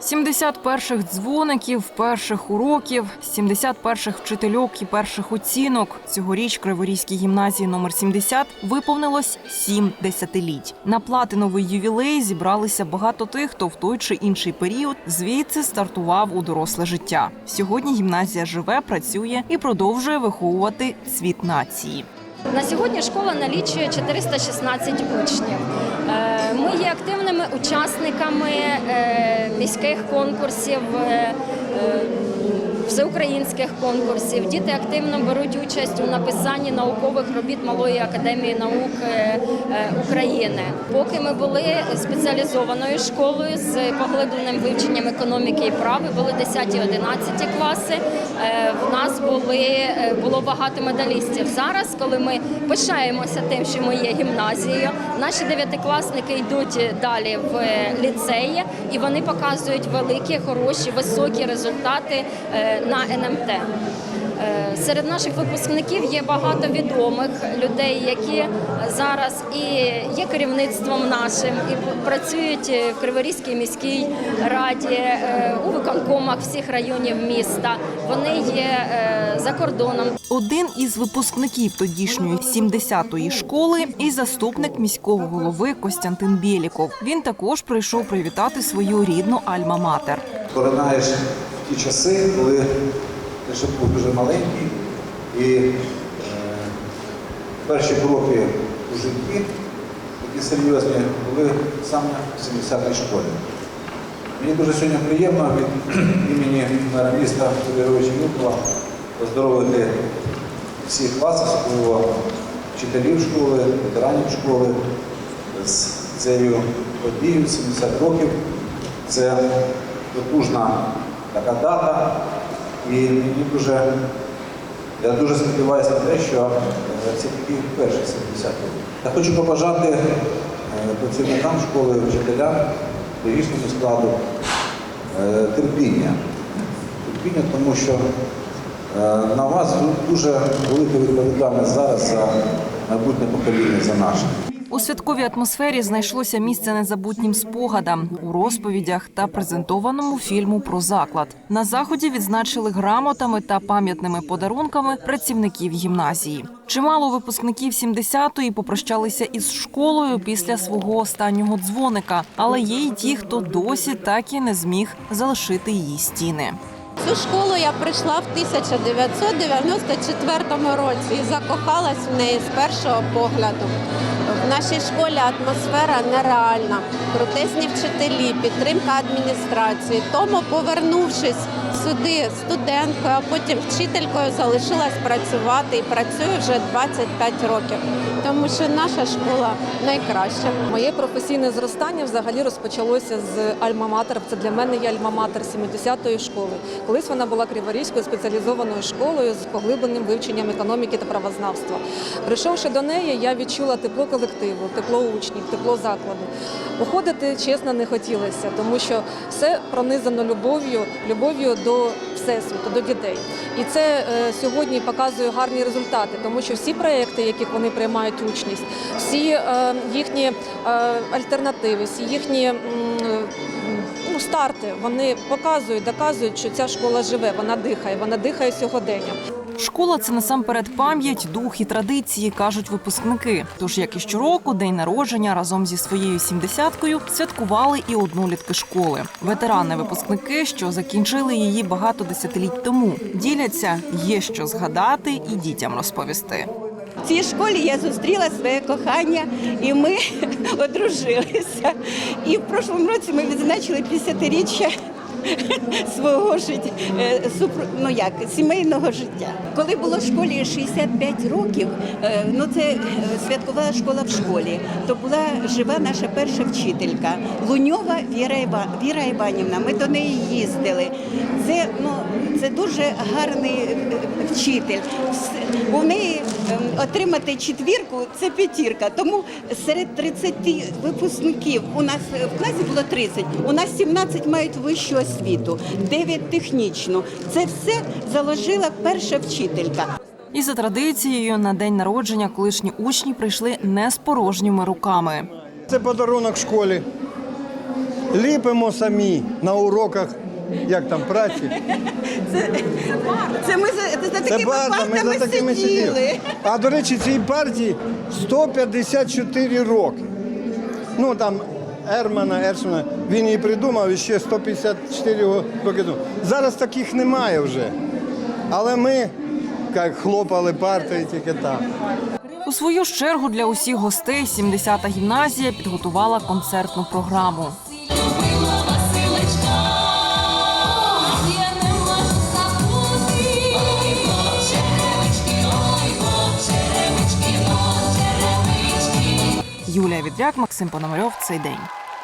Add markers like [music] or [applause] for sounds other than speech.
70 перших дзвоників, перших уроків, 70 перших вчительок і перших оцінок. Цьогоріч Криворізькій гімназії номер 70 виповнилось сім десятиліть. На платиновий ювілей зібралися багато тих, хто в той чи інший період звідси стартував у доросле життя. Сьогодні гімназія живе, працює і продовжує виховувати цвіт нації. На сьогодні школа налічує 416 учнів. Е, Ми є активними учасниками е, міських конкурсів, е, всеукраїнських конкурсів. Діти активно беруть участь у написанні наукових робіт Малої академії наук е, е, України. Поки ми були спеціалізованою школою з поглибленим вивченням економіки і права, були 10-11 класи. е, В нас були було багато медалістів. Зараз, коли ми пишаємося тим, що ми є гімназією, наші дев'ятикласники йдуть далі в ліцеї, і вони показують великі, хороші, високі результати на НМТ. Е, Серед наших випускників є багато відомих людей, які зараз і є керівництвом нашим, і працюють в Криворізькій міській раді, е, у виконкомах всіх районів міста. Вони є е, за кордоном. Один із випускників тодішньої 70-ї школи і заступник міського голови Костянтин Бєліков. Він також прийшов привітати свою рідну альма-матер. Поринаєш ті часи, коли ти ще був дуже маленький, і е, перші кроки у житті такі серйозні були саме в 70-й школі. Мені дуже сьогодні приємно від [clears throat] імені мера міста Юрійовича Юкова поздоровити всіх вас, особливо вчителів школи, ветеранів школи з цією подією 70 років. Це потужна така дата, і мені дуже, я дуже сподіваюся на те, що е, це такі перші 70 років. Я хочу побажати е, працівникам школи, вчителям, педагогічному складу е, терпіння. Терпіння, тому що на вас дуже велика відповідальність зараз за майбутнє покоління, за наше. У святковій атмосфері знайшлося місце незабутнім спогадам у розповідях та презентованому фільму про заклад. На заході відзначили грамотами та пам'ятними подарунками працівників гімназії. Чимало випускників 70-ї попрощалися із школою після свого останнього дзвоника, але є й ті, хто досі так і не зміг залишити її стіни. Цю школу я прийшла в 1994 році і закохалась в неї з першого погляду. В нашій школі атмосфера нереальна, крутезні вчителі, підтримка адміністрації. Тому, повернувшись сюди студенткою, а потім вчителькою, залишилась працювати і працюю вже 25 років, тому що наша школа найкраща. Моє професійне зростання взагалі розпочалося з Альма-Матер. Це для мене є Альма-Матер 70-ї школи. Колись вона була Криворізькою спеціалізованою школою з поглибленим вивченням економіки та правознавства. Прийшовши до неї, я відчула тепло колективу, тепло учнів, закладу. Уходити чесно не хотілося, тому що все пронизано любов'ю, любов'ю до всесвіту, до дітей. І це е, сьогодні показує гарні результати, тому що всі проекти, яких вони приймають учність, всі е, їхні е, альтернативи, всі їхні ну, старти, вони показують, доказують, що ця школа живе, вона дихає, вона дихає сьогоденням. Школа це насамперед пам'ять, дух і традиції, кажуть випускники. Тож, як і щороку, день народження разом зі своєю сімдесяткою святкували і однолітки школи. Ветерани випускники, що закінчили її багато десятиліть тому, діляться, є що згадати і дітям розповісти. В цій школі я зустріла своє кохання, і ми [laughs] одружилися. І в прошлому році ми відзначили 50-річчя [laughs] свого життя, е, ну як, сімейного життя. Коли було в школі 65 років, е, ну це е, святкувала школа в школі, то була жива наша перша вчителька Луньова Віра, Віра Іванівна. Ми до неї їздили. Це, ну, це дуже гарний вчитель. У неї отримати четвірку це п'ятірка. Тому серед 30 випускників у нас е, в класі було 30, у нас 17 мають вищу освіту, 9 технічну. Це все заложила перша вчителька. І за традицією на день народження колишні учні прийшли не з порожніми руками. Це подарунок школі. ліпимо самі на уроках, як там праці. Це ми за, за Це такими барда, ми партами за такими сиділи. сиділи. А до речі, цій партії 154 роки. Ну там Ермана, Ершмана, він її придумав і ще 154 роки тому. Зараз таких немає вже. Але ми як хлопали партії тільки так. У свою ж чергу для усіх гостей 70-та гімназія підготувала концертну програму. Відряк, Максим Пономарьов. Цей день.